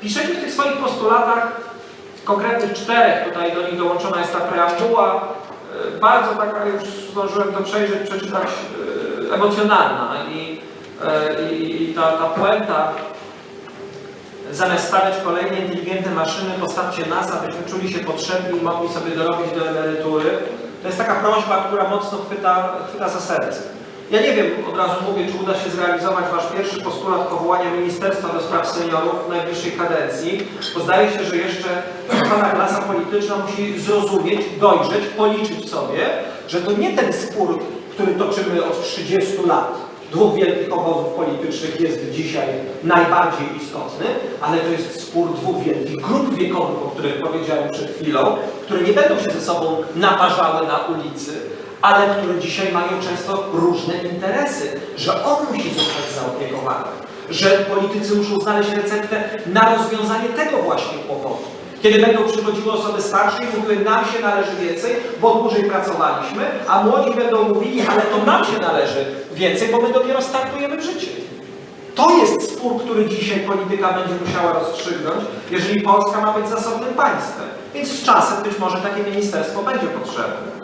piszecie w tych swoich postulatach, konkretnych czterech, tutaj do nich dołączona jest ta preambuła, e, bardzo taka, już zdążyłem to przejrzeć, przeczytać, e, emocjonalna i, e, i ta, ta puenta Zamiast stawiać kolejne inteligentne maszyny, postawcie nas, abyśmy czuli się potrzebni i mogli sobie dorobić do emerytury. To jest taka prośba, która mocno chwyta, chwyta za serce. Ja nie wiem, od razu mówię, czy uda się zrealizować Wasz pierwszy postulat powołania Ministerstwa do Spraw Seniorów w najbliższej kadencji, bo zdaje się, że jeszcze pana klasa polityczna musi zrozumieć, dojrzeć, policzyć sobie, że to nie ten spór, który toczymy od 30 lat, dwóch wielkich obozów politycznych jest dzisiaj najbardziej istotny, ale to jest spór dwóch wielkich grup wiekowych, o których powiedziałem przed chwilą, które nie będą się ze sobą naparzały na ulicy, ale które dzisiaj mają często różne interesy, że on musi zostać zaopiekowany, że politycy muszą znaleźć receptę na rozwiązanie tego właśnie kłopotu. Kiedy będą przychodziły osoby starsze i mówiły, nam się należy więcej, bo dłużej pracowaliśmy, a młodzi będą mówili, ale to nam się należy więcej, bo my dopiero startujemy w życie. To jest spór, który dzisiaj polityka będzie musiała rozstrzygnąć, jeżeli Polska ma być zasobnym państwem. Więc z czasem być może takie ministerstwo będzie potrzebne.